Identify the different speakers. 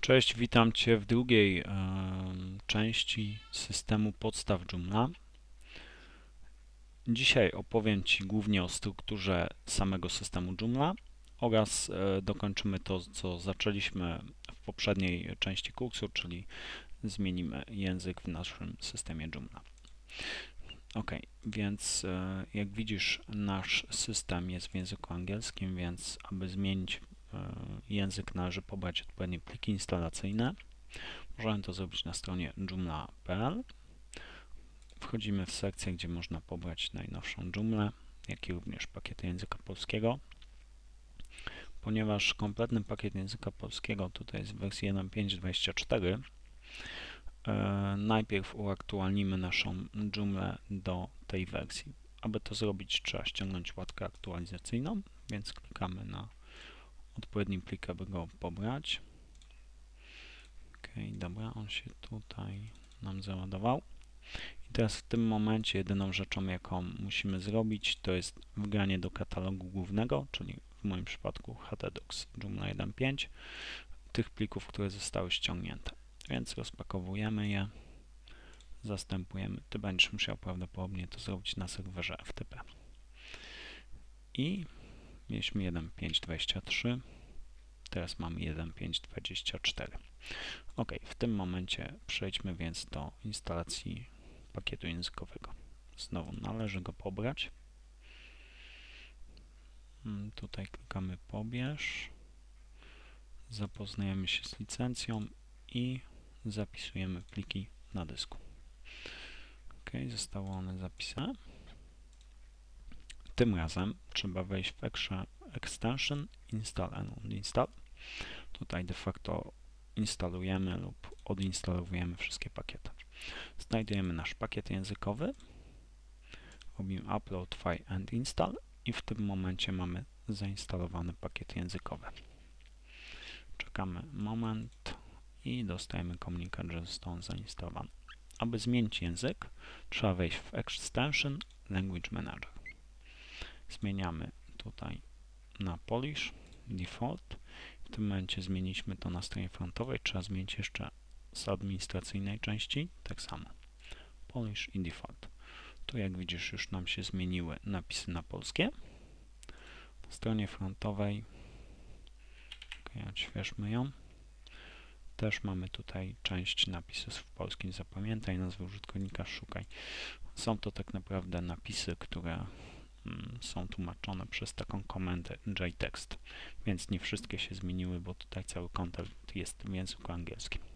Speaker 1: Cześć, witam Cię w drugiej em, części systemu podstaw Joomla. Dzisiaj opowiem Ci głównie o strukturze samego systemu Joomla oraz e, dokończymy to, co zaczęliśmy w poprzedniej części kursu, czyli zmienimy język w naszym systemie Joomla. Ok, więc e, jak widzisz, nasz system jest w języku angielskim, więc aby zmienić język należy pobrać odpowiednie pliki instalacyjne. Możemy to zrobić na stronie joomla.pl. Wchodzimy w sekcję, gdzie można pobrać najnowszą Joomlę, jak i również pakiety języka polskiego. Ponieważ kompletny pakiet języka polskiego tutaj jest w wersji 1.5.24, e, najpierw uaktualnimy naszą Joomlę do tej wersji. Aby to zrobić, trzeba ściągnąć łatkę aktualizacyjną, więc klikamy na odpowiedni plik, aby go pobrać. Ok, dobra, on się tutaj nam załadował. I teraz w tym momencie jedyną rzeczą, jaką musimy zrobić, to jest wgranie do katalogu głównego, czyli w moim przypadku htdocs Joomla 1.5, tych plików, które zostały ściągnięte. Więc rozpakowujemy je, zastępujemy. Ty będziesz musiał prawdopodobnie to zrobić na serwerze FTP. I mieliśmy 1.5.23, teraz mamy 1.5.24. OK, w tym momencie przejdźmy więc do instalacji pakietu językowego. Znowu należy go pobrać. Mm, Tutaj klikamy pobierz, zapoznajemy się z licencją i zapisujemy pliki na dysku. OK, zostało one zapisane. Tym razem trzeba wejść w Extra Extension Install and Uninstall. Tutaj de facto instalujemy lub odinstalowujemy wszystkie pakiety. Znajdujemy nasz pakiet językowy, robimy upload file and install i w tym momencie mamy zainstalowany pakiet językowy. Czekamy moment i dostajemy komunikat, że został on zainstalowany. Aby zmienić język, trzeba wejść w Extension Language Manager. Zmieniamy tutaj na Polish, Default. W tym momencie zmieniliśmy to na stronie frontowej. Trzeba zmienić jeszcze z administracyjnej części, tak samo. Polish i Default. Tu jak widzisz już nam się zmieniły napisy na polskie. Po stronie frontowej okay, odświeżmy ją. Też mamy tutaj część napisów w polskim. Zapamiętaj nazwę użytkownika, szukaj. Są to tak naprawdę napisy, które są tłumaczone przez taką komendę jtext, więc nie wszystkie się zmieniły, bo tutaj cały kontent jest w języku angielskim.